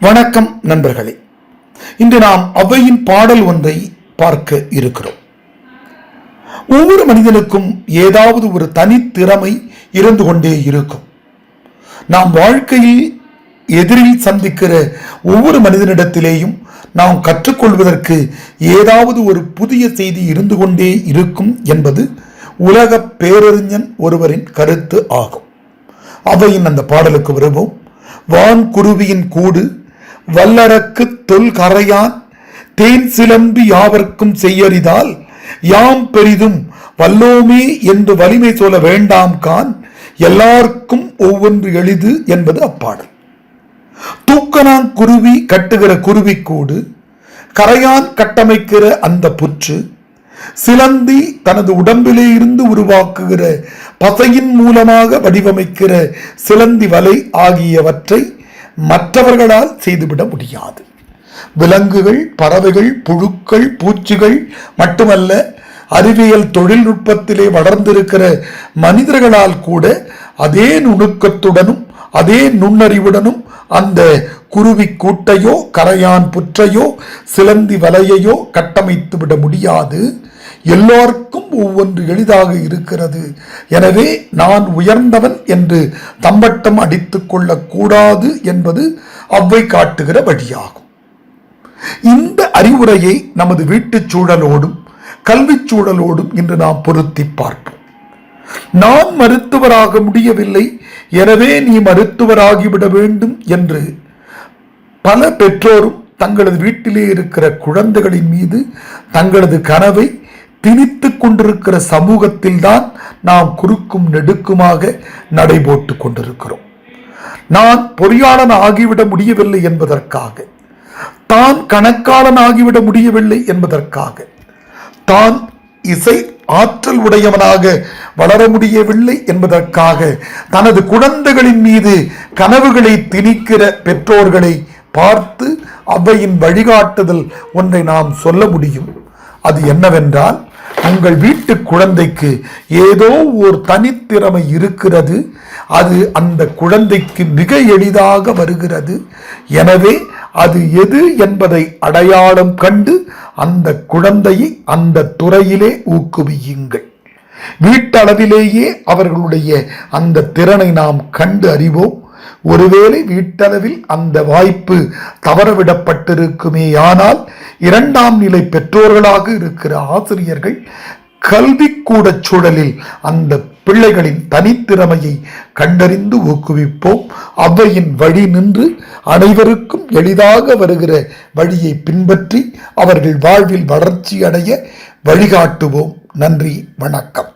வணக்கம் நண்பர்களே. இன்று நாம் அவ்வையின் பாடல் ஒன்றை பார்க்க இருக்கிறோம். ஒவ்வொரு மனிதனுக்கும் ஏதாவது ஒரு தனித்திறமை இருந்து கொண்டே இருக்கும். நாம் வாழ்க்கையில் எதிரில் சந்திக்கிற ஒவ்வொரு மனிதனிடத்திலேயும் நாம் கற்றுக்கொள்வதற்கு ஏதாவது ஒரு புதிய செய்தி இருந்து கொண்டே இருக்கும் என்பது உலக பேரறிஞன் ஒருவரின் கருத்து ஆகும். அவையின் அந்த பாடலுக்கு வருவோம். வான் குருவியின் கூடு வல்லரக்கு தொல் கரையான் தேன் சிலம்பி யாவர்க்கும் செய்யறிதால் யாம் பெரிதும் வல்லோமே என்று வலிமை சொல்ல வேண்டாம் கான் எல்லாருக்கும் ஒவ்வொன்று எளிது என்பது அப்பாடல். தூக்கனாங் குருவி கட்டுகிற குருவிக்கூடு கரையான் கட்டமைக்கிற அந்த புற்று சிலந்தி தனது உடம்பிலே இருந்து உருவாக்குகிற பசையின் மூலமாக வடிவமைக்கிற சிலந்தி வலை ஆகியவற்றை மற்றவர்களால் செய்துவிட முடியாது. விலங்குகள் பறவைகள் புழுக்கள் பூச்சிகள் மட்டுமல்ல அறிவியல் தொழில்நுட்பத்திலே வளர்ந்திருக்கிற மனிதர்களால் கூட அதே நுணுக்கத்துடனும் அதே நுண்ணறிவுடனும் அந்த குருவி கூட்டையோ கரையான் புற்றையோ சிலந்தி வலையையோ கட்டமைத்து விட முடியாது. எல்லோருக்கும் ஒவ்வொன்று எளிதாக இருக்கிறது. எனவே நான் உயர்ந்தவன் என்று தம்பட்டம் அடித்து கொள்ளக்கூடாது என்பது அவ்வை காட்டுகிற வழியாகும் இந்த அறிவுரையை நமது வீட்டுச் சூழலோடும் கல்விச் சூழலோடும் இன்று நாம் பொருத்தி பார்ப்போம். நான் மருத்துவராக முடியவில்லை எனவே நீ மருத்துவராகிவிட வேண்டும் என்று பல பெற்றோரும் தங்களது வீட்டிலே இருக்கிற குழந்தைகளின் மீது தங்களது கனவை திணித்து கொண்டிருக்கிற சமூகத்தில்தான் நாம் குறுக்கும் நெடுக்குமாக நடைபோட்டுக் கொண்டிருக்கிறோம். நான் பொறியாளன் ஆகிவிட முடியவில்லை என்பதற்காக தான் கணக்காளன் ஆகிவிட முடியவில்லை என்பதற்காக தான் இசை ஆற்றல் உடையவனாக வளர முடியவில்லை என்பதற்காக தனது குழந்தைகளின் மீது கனவுகளை திணிக்கிற பெற்றோர்களை பார்த்து அவையின் வழிகாட்டுதல் ஒன்றை நாம் சொல்ல முடியும். அது என்னவென்றால் உங்கள் வீட்டு குழந்தைக்கு ஏதோ ஒரு தனித்திறமை இருக்கிறது. அது அந்த குழந்தைக்கு மிக எளிதாக வருகிறது. எனவே அது எது என்பதை அடையாளம் கண்டு அந்த குழந்தையை அந்த துறையிலே ஊக்குவியுங்கள். வீட்டளவிலேயே அவர்களுடைய அந்த திறனை நாம் கண்டு அறிவோம். ஒருவேளை வீட்டளவில் அந்த வாய்ப்பு தவறவிடப்பட்டிருக்குமே ஆனால் இரண்டாம் நிலை பெற்றோர்களாக இருக்கிற ஆசிரியர்கள் கல்விக்கூட சூழலில் அந்த பிள்ளைகளின் தனித்திறமையை கண்டறிந்து ஊக்குவிப்போம். அவையின் வழி நின்று அனைவருக்கும் எளிதாக வருகிற வழியை பின்பற்றி அவர்கள் வாழ்வில் வளர்ச்சி அடைய வழிகாட்டுவோம். நன்றி வணக்கம்.